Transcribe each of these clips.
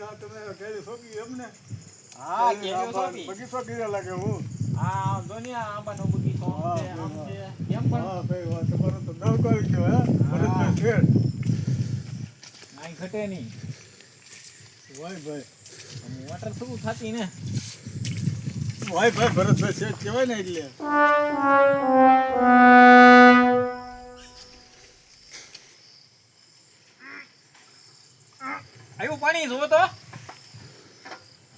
આ તમે કેરી સોંપી એમને હા કેરીઓ સોંપી. બગીચો કર્યા લાગે હું. આ જો આંબાનો બગીચો. આમ છે, આમ હા. છે. કેમ પણ? હા ભાઈ વાહ તમારો તો નવકો આવી ગયો હે? ભરતભાઈ શેઠ. કાંઈ ઘટે નહીં. વાહ ભાઈ. મોટર શું થતી ને. વાય ભાઈ ભરતભાઈ શેઠ કહેવાય ને એટલે. આવ્યું પાણી? જુઓ તો.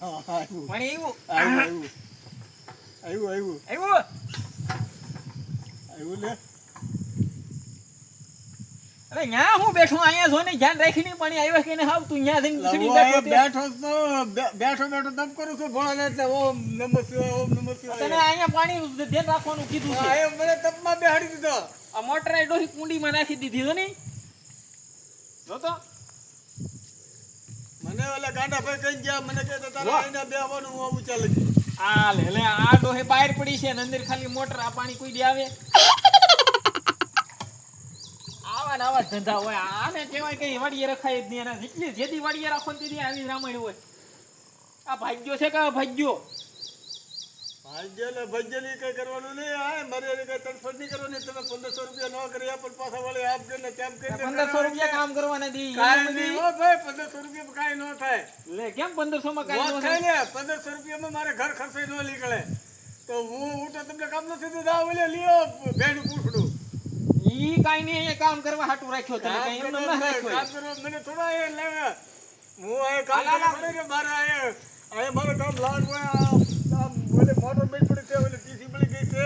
હા હા આવ્યું. પાણી આવ્યું. આવ્યું આવ્યું. આવ્યું આવ્યું. આવ્યું? લે. અરે ન્યા હું બેઠો? અહીંયા જો ને ધ્યાન રાખીને પાણી આવ્યા કે નહીં? આવતું ન્યા થઈને લાવો, ઉછળી આ બેઠો બેઠો બેઠો બેઠો કરું છું ભોળાને એટલે ઓમ નમઃ શિવાય ઓમ નમઃ તને અહીંયા પાણી ધ્યાન રાખવાનું કીધું છે. એ મને તપમાં બેહાડી દીધો. આ મોટર આ ડોહી કુંડીમાં નાખી દીધી જો ને? જો મને ઓલા ગાંડા ભાઈ કઈ ગયા મને કહે તો તારે વાહ. આઈને હું આવું ચાલે આ લે લે આ ડોહે બહાર પડી છે અંદર ખાલી મોટર આ પાણી કોઈ દી આવે? આવા ને ધંધા હોય. આને કહેવાય કે વાડીએ રખાય જ નહીં. જેટલી જેથી વાડીએ રાખો ને તેથી આવી રામાયણ હોય. આ ભાગ્યો છે કે ભાગ્યો? ભાગ્ય ને ભજ્ય કઈ કરવાનું નહીં. આ મારે કઈ તડફડ નહીં કરવાની. તમે પંદરસો રૂપિયા ન કરી પણ પાછા વળે આપજો ને કેમ કરી પંદરસો રૂપિયા કામ કરવા નથી કાંઈ નહીં હો ભાઈ પંદરસો રૂપિયા કાંઈ ન થાય. લે કેમ પંદરસો માં કાંઈ ન થાય થાય? ને પંદરસો રૂપિયામાં મારે ઘર ખર્ચે ન નીકળે. તો હું હું તો તમને કામ નથી દીધા ઓલે લ્યો ભેણ પૂછડું. ઈ કાંઈ નહીં એ કામ કરવા હાટું રાખ્યો તને કામ કાંઈ એમ કરવા ન રાખ્યો મને થોડા એ લાગે. હું આ કામ કરવા મારે આ આ કામ લાડ બોલે મોટર બેન પડી છે ઓલે ટીસી મળી ગઈ છે.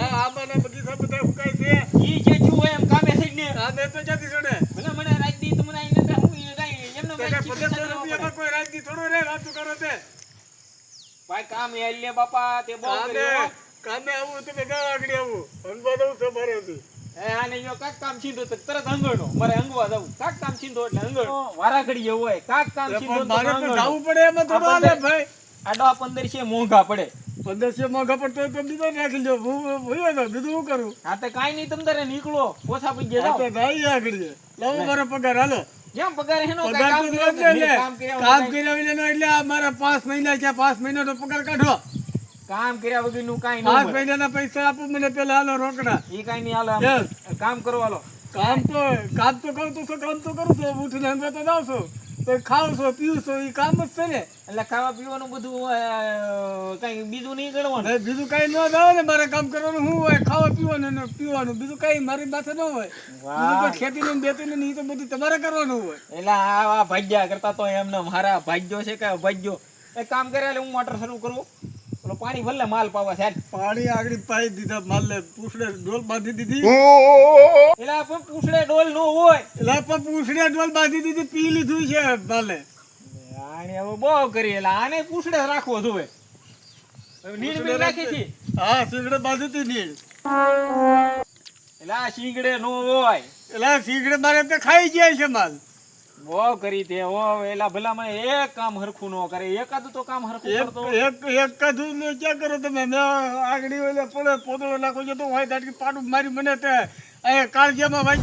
આ આંબાના બગીચા બધા ફૂકાય છે. ઈ જે થયું હોય એમ કામે થઈ ને. આ મેં તો જ્યાંથી ચડે ભલે મને રાત દી તમને આઈને તો હું ઈ કાંઈ એમને તો કાંઈ કે ચિંતા પંદરસો કરવા રૂપિયામાં કોઈ રાજની થોડું રે વાતું કરો તે. ભાઈ કામ એ લે બાપા તે બહુ કર્યો કામે આવું તમે ગાળ આગળ આવું. અનબા દઉં છે મારે હતી એ આને જો કાક કામ છીંધો તો તરત અંગણો મારે અંગવા જવું કાક કામ છીંધો એટલે અંગણો વારા ઘડીએ હોય કાક કામ છીંધો તો મારે પણ અંગણો. જવું પડે એમાં થોડું ભાઈ. આડો પંદર છે મોંઘા પડે. પંદરસો મોંઘા પડતો હોય તો બીજો નાખી લો હું બીજું શું કરું? હા તો કાંઈ નહીં તમ તારે નીકળો. ઓછા આ જાઓ. તો ભાઈ આગળ છે. લાવો મારો પગાર હાલો. જેમ પગાર તો કામ કર્યા વગર કર્યા એટલે મારા પાંચ મહિના છે. પાંચ મહિનાનો પગાર કાઢો. કામ કર્યા વગરનું નું કઈ પાંચ મહિના મહિનાના પૈસા આપો મને પેલા હાલો રોકડા. ઈ કઈ નહીં હાલો કામ કરો હાલો. કામ તો કામ તો કરું તો કામ તો કરું છું? ઉઠીને અંદર તો જાઉં છું. તો ખાવ છો પીવું છો એ કામ જ છે ને. એટલે ખાવા પીવાનું બધું કઈ બીજું નહીં ગણવાનું બીજું કઈ ન જાવ ને મારે કામ કરવાનું શું હોય ખાવા પીવાનું પીવાનું. બીજું કઈ મારી પાસે ન હોય. ખેતી ને બેતી ને તો બધું તમારે કરવાનું હોય. એટલે આ આ ભાગ્યા કરતા તો એમને મારા ભાગ્યો છે કે ભાગ્યો એક કામ કરે એટલે હું મોટર શરૂ કરું. પેલો પાણી ભલે માલ પાવા સાહેબ પાણી આગળ પાઈ દીધા માલે પૂછડે ડોલ બાંધી દીધી. એલા પણ પૂછડે ડોલ નો હોય. એલા પણ પૂછડે ડોલ બાંધી દીધી પી લીધું છે માલે આને હવે બહુ કરી એલા. આને પૂછડે રાખવો જોવે. નીડ બી રાખી નાખી હા સીગડે બાંધી હતી નીડ એલા શીંગડે નો હોય. એટલે આ સીગડે મારે તો ખાઈ જાય છે માલ. બહુ કરી તે ઓ એલા ભલા મને એક કામ હરખું નો કરે એકાદ તો કામ હરખું કરતો. એક એક કદું ને ક્યાં કરો તમે? મેં ઓલે પડે પોતળો નાખો છો તો હોય દાટકી પાડું મારી મને તે. અહીંયા કાળજામાં ભાઈ